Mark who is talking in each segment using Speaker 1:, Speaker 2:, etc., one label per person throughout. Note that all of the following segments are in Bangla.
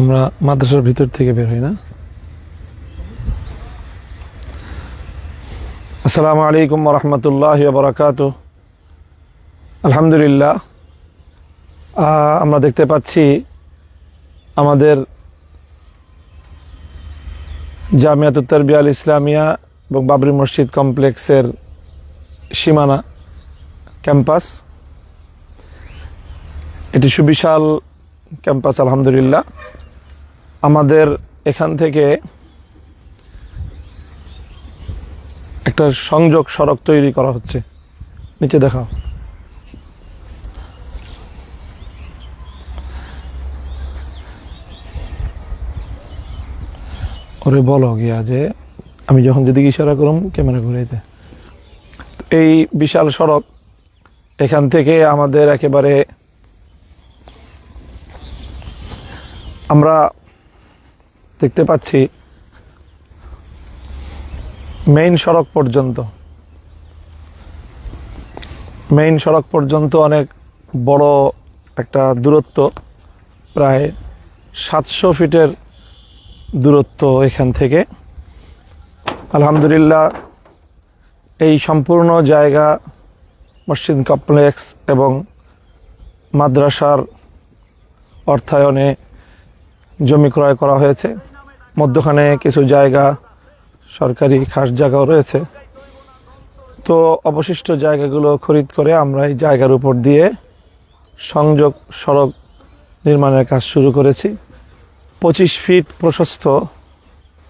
Speaker 1: আমরা মাদ্রাসার ভিতর থেকে বের হই না। আসসালামু আলাইকুম রহমতুল্লাহ বরাকাত আলহামদুলিল্লাহ আমরা দেখতে পাচ্ছি আমাদের জামিয়াত উত্তরবিয়াল ইসলামিয়া এবং বাবরি মসজিদ কমপ্লেক্সের সীমানা ক্যাম্পাস। এটি সুবিশাল ক্যাম্পাস, আলহামদুলিল্লাহ। আমাদের এখান থেকে একটা সংযোগ সড়ক তৈরি করা হচ্ছে। নিচে দেখাও। ওরে বলো গিয়া যে, আমি যখন যেদিকে ইশারা করুম ক্যামেরা ঘুরাইতে এই বিশাল সড়ক, এখান থেকে আমাদের একেবারে আমরা দেখতে পাচ্ছি মেইন সড়ক পর্যন্ত। মেইন সড়ক পর্যন্ত অনেক বড় একটা দূরত্ব, প্রায় সাতশো ফিটের দূরত্ব এখান থেকে। আলহামদুলিল্লাহ, এই সম্পূর্ণ জায়গা মসজিদ কমপ্লেক্স এবং মাদ্রাসার অর্থায়নে জমি ক্রয় করা হয়েছে। মধ্যখানে কিছু জায়গা, সরকারি খাস জায়গাও রয়েছে। তো অবশিষ্ট জায়গাগুলো খরিদ করে আমরা এই জায়গার উপর দিয়ে সংযোগ সড়ক নির্মাণের কাজ শুরু করেছি। পঁচিশ ফিট প্রশস্ত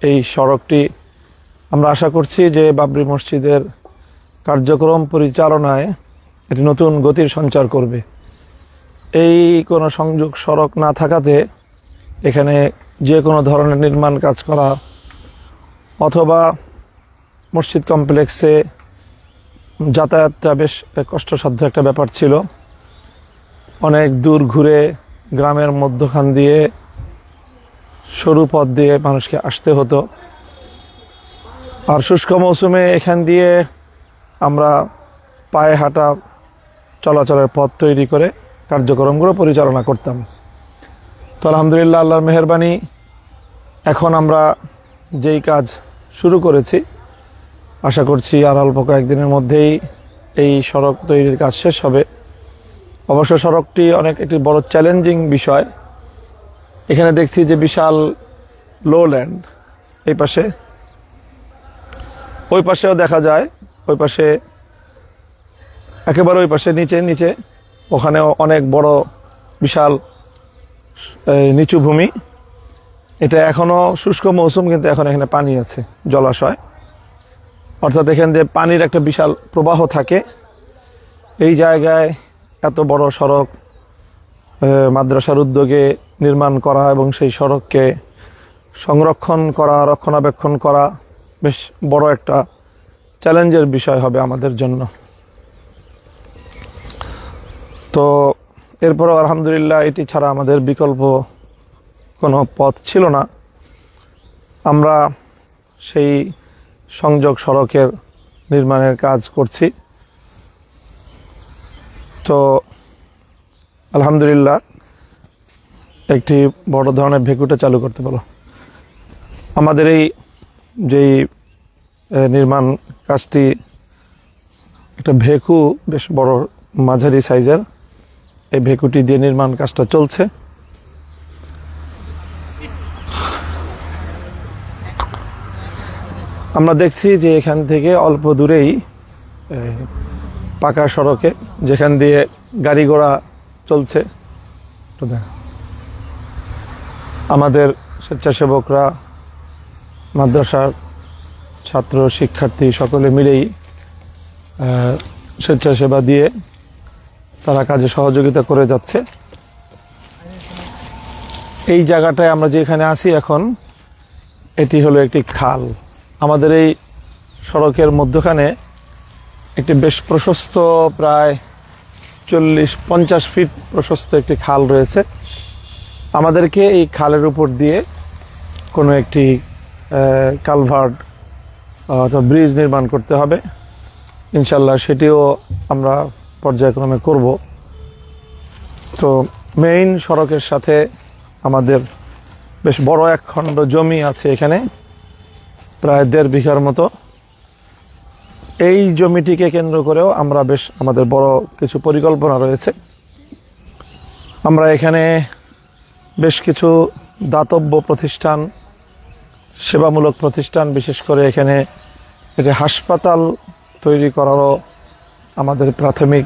Speaker 1: এই সড়কটি আমরা আশা করছি যে বাবরি মসজিদের কার্যক্রম পরিচালনায় এটি নতুন গতির সঞ্চার করবে। এই কোনো সংযোগ সড়ক না থাকাতে এখানে যে কোনো ধরনের নির্মাণ কাজ করা অথবা মসজিদ কমপ্লেক্সে যাতায়াতটা বেশ কষ্টসাধ্য একটা ব্যাপার ছিল। অনেক দূর ঘুরে গ্রামের মধ্যখান দিয়ে সরু পথ দিয়ে মানুষকে আসতে হতো। আর শুষ্ক মৌসুমে এখান দিয়ে আমরা পায়ে হাঁটা চলাচলের পথ তৈরি করে কার্যক্রমগুলো পরিচালনা করতাম। তো আলহামদুলিল্লাহ, আল্লাহর মেহরবানি, এখন আমরা যেই কাজ শুরু করেছি, আশা করছি আর অল্প কয়েকদিনের মধ্যেই এই সড়ক তৈরির কাজ শেষ হবে। অবশ্য সড়কটি অনেক একটি বড় চ্যালেঞ্জিং বিষয়। এখানে দেখছি যে বিশাল লো ল্যান্ড এই পাশে। ওই পাশেও দেখা যায়, ওই পাশে একেবারে ওই পাশে নিচে নিচে। ওখানেও অনেক বড় বিশাল নিচু ভূমি। এটা এখনও শুষ্ক মৌসুম, কিন্তু এখন এখানে পানি আছে, জলাশয়। অর্থাৎ এখান দিয়ে পানির একটা বিশাল প্রবাহ থাকে। এই জায়গায় এত বড় সড়ক মাদ্রাসার উদ্যোগে নির্মাণ করা এবং সেই সড়ককে সংরক্ষণ করা, রক্ষণাবেক্ষণ করা বেশ বড় একটা চ্যালেঞ্জের বিষয় হবে আমাদের জন্য। তো এরপরেও আলহামদুলিল্লাহ এটি ছাড়া আমাদের বিকল্প কোনো পথ ছিল না। আমরা সেই সংযোগ সড়কের নির্মাণের কাজ করছি। তো আলহামদুলিল্লাহ, একটি বড় ধরনের ভেকুটা চালু করতে পারো আমাদের এই যেই নির্মাণ কাজটি, একটা ভেকু, বেশ বড়, মাঝারি সাইজের এই ভেকুটি দিয়ে নির্মাণ কাজটা চলছে। আমরা দেখছি যে এখান থেকে অল্প দূরেই পাকা সড়কে যেখান দিয়ে গাড়ি ঘোড়া চলছে। আমাদের স্বেচ্ছাসেবকরা, মাদ্রাসার ছাত্র, শিক্ষার্থী সকলে মিলেই স্বেচ্ছাসেবা দিয়ে তারা কাজে সহযোগিতা করে যাচ্ছে। এই জায়গাটায় আমরা যেখানে আছি এখন, এটি হলো একটি খাল। আমাদের এই সড়কের মধ্যখানে একটি বেশ প্রশস্ত প্রায় চল্লিশ, পঞ্চাশ ফিট প্রশস্ত একটি খাল রয়েছে। আমাদেরকে এই খালের উপর দিয়ে কোনো একটি কালভার্ট অথবা ব্রিজ নির্মাণ করতে হবে। ইনশাল্লাহ সেটিও আমরা পর্যায়ক্রমে করব। তো মেইন সড়কের সাথে আমাদের বেশ বড় এক খণ্ড জমি আছে এখানে, প্রায় দেড় বিঘার মতো। এই জমিটিকে কেন্দ্র করেও আমরা বেশ আমাদের বড় কিছু পরিকল্পনা রয়েছে। আমরা এখানে বেশ কিছু দাতব্য প্রতিষ্ঠান, সেবামূলক প্রতিষ্ঠান, বিশেষ করে এখানে একটি হাসপাতাল তৈরি করারও আমাদের প্রাথমিক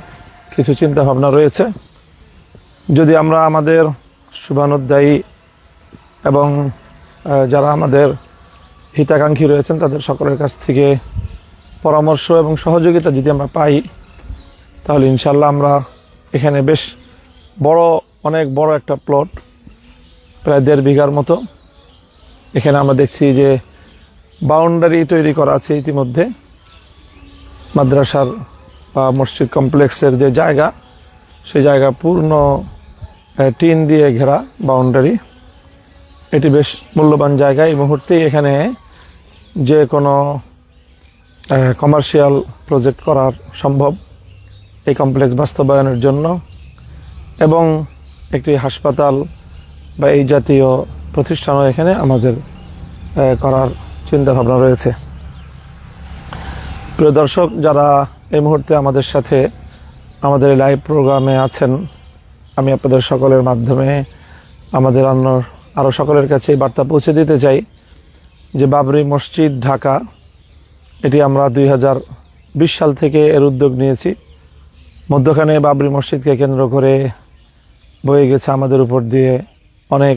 Speaker 1: কিছু চিন্তা ভাবনা রয়েছে। যদি আমরা আমাদের শুভানুধ্যায়ী এবং যারা আমাদের হিতাকাঙ্ক্ষী রয়েছেন, তাদের সকলের কাছ থেকে পরামর্শ এবং সহযোগিতা যদি আমরা পাই, তাহলে ইনশাল্লাহ আমরা এখানে বেশ বড়, অনেক বড় একটা প্লট, প্রায় দেড় বিঘার মতো। এখানে আমরা দেখছি যে বাউন্ডারি তৈরি করা আছে ইতিমধ্যে। মাদ্রাসার বা মসজিদ কমপ্লেক্সের যে জায়গা, সেই জায়গা পূর্ণ টিন দিয়ে ঘেরা বাউন্ডারি এটি বেশ মূল্যবান জায়গা। এই মুহূর্তে এখানে যে কোনো কমার্শিয়াল প্রজেক্ট করার সম্ভব এই কমপ্লেক্স বাস্তবায়নের জন্য এবং একটি হাসপাতাল বা এই জাতীয় প্রতিষ্ঠানও এখানে আমাদের করার চিন্তাভাবনা রয়েছে। প্রিয় দর্শক, যারা এই মুহূর্তে আমাদের সাথে আমাদের লাইভ প্রোগ্রামে আছেন, আমি আপনাদের সকলের মাধ্যমে আমাদের অন্য আরও সকলের কাছে এই বার্তা পৌঁছে দিতে চাই যে বাবরি মসজিদ, ঢাকা, এটি আমরা দুই হাজার বিশ সাল থেকে এর উদ্যোগ নিয়েছি। মধ্যখানে বাবরি মসজিদকে কেন্দ্র করে বয়ে গেছে আমাদের উপর দিয়ে অনেক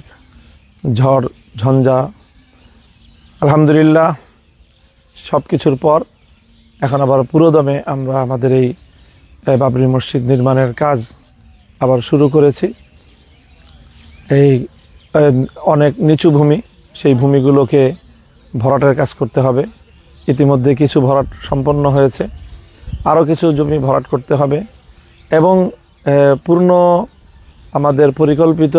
Speaker 1: ঝড়, ঝঞ্ঝা। আলহামদুলিল্লাহ সব কিছুর পর এখন আবার পুরোদমে আমরা আমাদের এই বাবরি মসজিদ নির্মাণের কাজ আবার শুরু করেছি। এই অনেক নিচু ভূমি, সেই ভূমিগুলোকে ভরাটের কাজ করতে হবে। ইতিমধ্যে কিছু ভরাট সম্পন্ন হয়েছে। আরও কিছু জমি ভরাট করতে হবে এবং পূর্ণ আমাদের পরিকল্পিত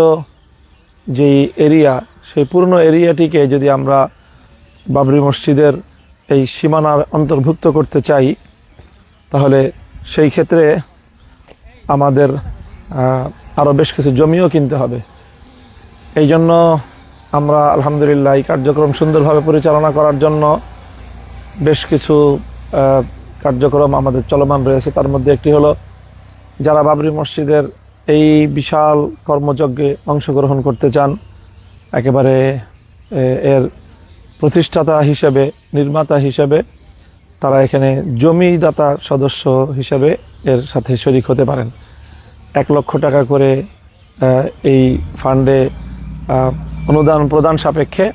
Speaker 1: যেই এরিয়া, সেই পূর্ণ এরিয়াটিকে যদি আমরা বাবরি মসজিদের এই সীমানার অন্তর্ভুক্ত করতে চাই, তাহলে সেই ক্ষেত্রে আমাদের আরও বেশ কিছু জমিও কিনতে হবে। এই জন্য আমরা আলহামদুলিল্লাহ এই কার্যক্রম সুন্দরভাবে পরিচালনা করার জন্য বেশ কিছু কার্যক্রম আমাদের চলমান রয়েছে। তার মধ্যে একটি হলো যারা বাবরি মসজিদের এই বিশাল কর্মযজ্ঞে অংশগ্রহণ করতে চান, একেবারে এর প্রতিষ্ঠাতা হিসেবে, নির্মাতা হিসেবে, তারা এখানে জমিদাতা সদস্য হিসেবে এর সাথে শরিক হতে পারেন। এক লক্ষ টাকা করে এই ফান্ডে অনুদান প্রদান সাপেক্ষে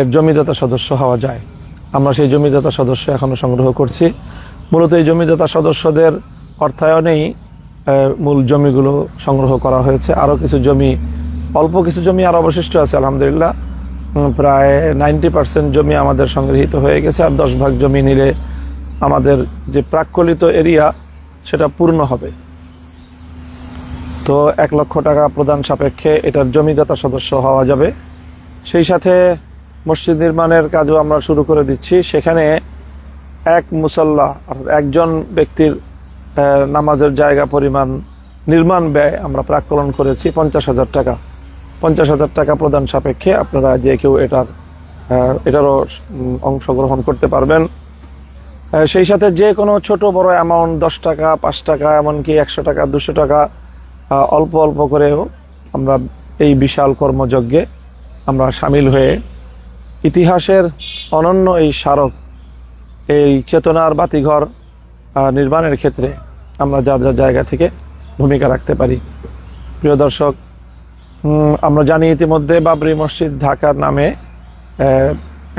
Speaker 1: এর জমিদাতা সদস্য হওয়া যায়। আমরা সেই জমিদাতা সদস্য এখনও সংগ্রহ করছি। মূলত এই জমিদাতা সদস্যদের অর্থায়নেই মূল জমিগুলো সংগ্রহ করা হয়েছে। আরও কিছু জমি, অল্প কিছু জমি আর অবশিষ্ট আছে, আলহামদুলিল্লাহ। প্রায় নাইনটি পার্সেন্ট জমি আমাদের সংগৃহীত হয়ে গেছে আর দশ ভাগ জমি নিলে আমাদের যে প্রাক্কলিত এরিয়া, সেটা পূর্ণ হবে। তো এক লক্ষ টাকা প্রদান সাপেক্ষে এটার জমিদাতা সদস্য হওয়া যাবে। সেই সাথে মসজিদ নির্মাণের কাজও আমরা শুরু করে দিচ্ছি। সেখানে এক মুসল্লা, অর্থাৎ একজন ব্যক্তির নামাজের জায়গা পরিমাণ নির্মাণ ব্যয় আমরা প্রাক্কলন করেছি পঞ্চাশ হাজার টাকা। পঞ্চাশ হাজার টাকা প্রদান সাপেক্ষে আপনারা যে কেউ এটার এটারও অংশগ্রহণ করতে পারবেন। সেই সাথে যে কোনো ছোট বড় অ্যামাউন্ট দশ টাকা, পাঁচ টাকা, এমনকি একশো টাকা, দুশো টাকা অল্প অল্প করেও আমরা এই বিশাল কর্মযজ্ঞে আমরা সামিল হয়ে ইতিহাসের অনন্য এই স্মারক, এই চেতনার বাতিঘর নির্মাণের ক্ষেত্রে আমরা যার যার জায়গা থেকে ভূমিকা রাখতে পারি। প্রিয় দর্শক আমরা জানি ইতিমধ্যে বাবরি মসজিদ ঢাকার নামে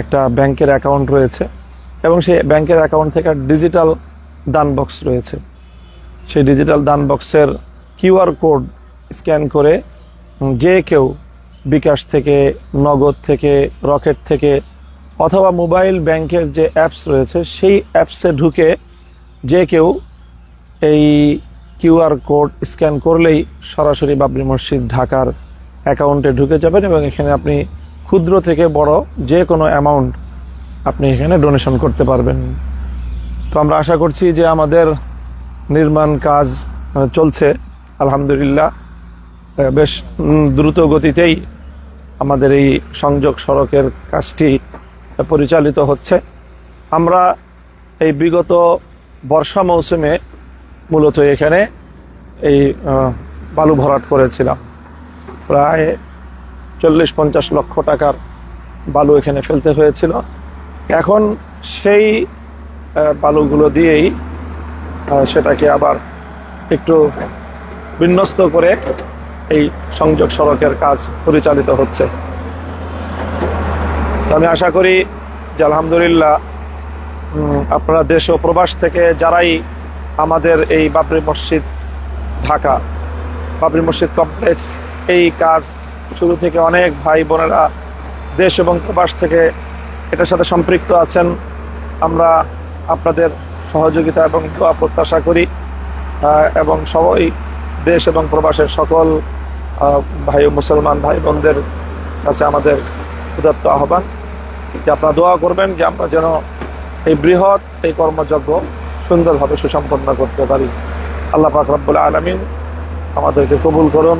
Speaker 1: একটা ব্যাংকের অ্যাকাউন্ট রয়েছে এবং সেই ব্যাংকের অ্যাকাউন্ট থেকে ডিজিটাল দান বক্স রয়েছে। সেই ডিজিটাল দান বক্সের কিউআর কোড স্ক্যান করে যে কেউ বিকাশ থেকে, নগদ থেকে, রকেট থেকে অথবা মোবাইল ব্যাংকের যে অ্যাপস রয়েছে, সেই অ্যাপসে ঢুকে যে কেউ এই কিউআর কোড স্ক্যান করলেই সরাসরি বাবরি মসজিদ ঢাকার অ্যাকাউন্টে ঢুকে যাবেন এবং এখানে আপনি ক্ষুদ্র থেকে বড় যে কোনো অ্যামাউন্ট আপনি এখানে ডোনেশন করতে পারবেন। তো আমরা আশা করছি যে আমাদের নির্মাণ কাজ চলছে। আলহামদুলিল্লাহ বেশ দ্রুত গতিতেই আমাদের এই সংযোগ সড়কের কাজটি পরিচালিত হচ্ছে। আমরা এই বিগত বর্ষা মৌসুমে মূলত এখানে এই বালু ভরাট করেছিলাম। প্রায় চল্লিশ পঞ্চাশ লক্ষ টাকার বালু এখানে ফেলতে হয়েছিল। এখন সেই বালুগুলো দিয়েই সেটাকে আবার একটু বিন্যস্ত করে এই সংযোগ সড়কের কাজ পরিচালিত হচ্ছে। আমি আশা করি যে আলহামদুলিল্লাহ আপনারা দেশ ও প্রবাস থেকে যারাই আমাদের এই বাবরি মসজিদ ঢাকা, বাবরি মসজিদ কমপ্লেক্স এই কাজ শুরু থেকে অনেক ভাই বোনেরা দেশ এবং প্রবাস থেকে এটার সাথে সম্পৃক্ত আছেন। আমরা আপনাদের সহযোগিতা এবং দোয়া প্রত্যাশা করি এবং সবাই দেশ এবং প্রবাসের সকল ভাই মুসলমান ভাই বোনদের কাছে আমাদের উদাত্ত আহ্বান যে আপনারা দোয়া করবেন যে আমরা যেন এই বৃহৎ, এই কর্মযজ্ঞ সুন্দরভাবে সুসম্পন্ন করতে পারি। আল্লাহ পাক রব্বুল আলমিন আমাদেরকে কবুল করুন।